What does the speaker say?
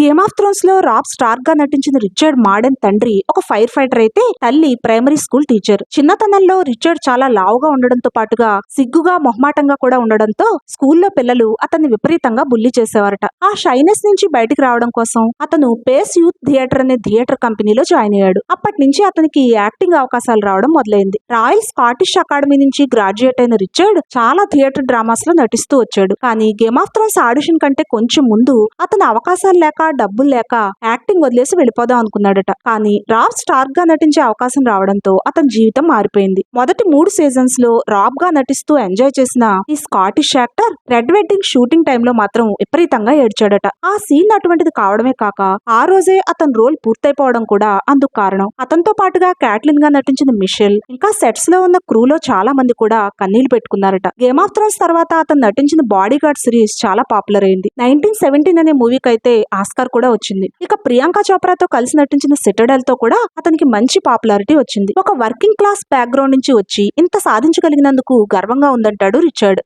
Game of థ్రోన్స్లో Rob స్టార్గా నటించిన Richard Madden తండ్రి ఒక ఫైర్ ఫైటర్ అయితే తల్లి ప్రైమరీ స్కూల్ టీచర్ చిన్నతనంలో రిచర్డ్ చాలా లావుగా ఉండడంతో పాటుగా సిగ్గుగా మొహమాటంగా కూడా ఉండడంతో స్కూల్లో పిల్లలు అతన్ని విపరీతంగా బుల్లి చేసేవారట. ఆ షైనెస్ నుంచి బయటికి రావడం కోసం అతను పేస్ యూత్ థియేటర్ అనే థియేటర్ కంపెనీలో జాయిన్ అయ్యాడు. అప్పటి నుంచి అతనికి యాక్టింగ్ అవకాశాలు రావడం మొదలైంది. రాయల్ స్కాటిష్ అకాడమీ నుంచి గ్రాడ్యుయేట్ అయిన రిచర్డ్ చాలా థియేటర్ డ్రామాస్లో నటిస్తూ వచ్చాడు. కానీ గేమ్ ఆఫ్ థ్రోన్స్ ఆడిషన్ కంటే కొంచెం ముందు అతను అవకాశాలు లేక డబ్బులు లేక యాక్టింగ్ వదిలేసి వెళ్ళిపోదాం అనుకున్నాడట. కానీ రాబ్ స్టార్గా నటించే అవకాశం రావడంతో అతని జీవితం మారిపోయింది. మొదటి మూడు సీజన్స్లో రాబ్గా నటిస్తూ ఎంజాయ్ చేసిన ఈ Scottish actor Red Wedding shooting టైంలో మాత్రం విపరీతంగా ఏడ్చాడట. ఆ సీన్ అటువంటిది కావడమే కాక ఆ రోజే అతని రోల్ పూర్తయిపోవడం కూడా అందుకు కారణం. అతనితో పాటుగా క్యాట్లిన్గా నటించిన మిషెల్ ఇంకా సెట్స్లో ఉన్న క్రూలో చాలా మంది కూడా కన్నీళ్ళు పెట్టుకున్నారట. గేమ్ ఆఫ్ థ్రోన్స్ తర్వాత అతను నటించిన బాడీ గార్డ్ సిరీస్ చాలా పాపులర్ అయింది. నైన్టీన్ సెవెంటీన్ అనే మూవీకి అయితే ఆస్కార్ కూడా వచ్చింది. ఇక ప్రియాంక చోప్రాతో కలిసి నటించిన సిటడెల్తో కూడా అతనికి మంచి పాపులారిటీ వచ్చింది. ఒక వర్కింగ్ క్లాస్ బ్యాక్గ్రౌండ్ నుంచి వచ్చి ఇంత సాధించగలిగినందుకు గర్వంగా ఉందంటాడు రిచర్డ్.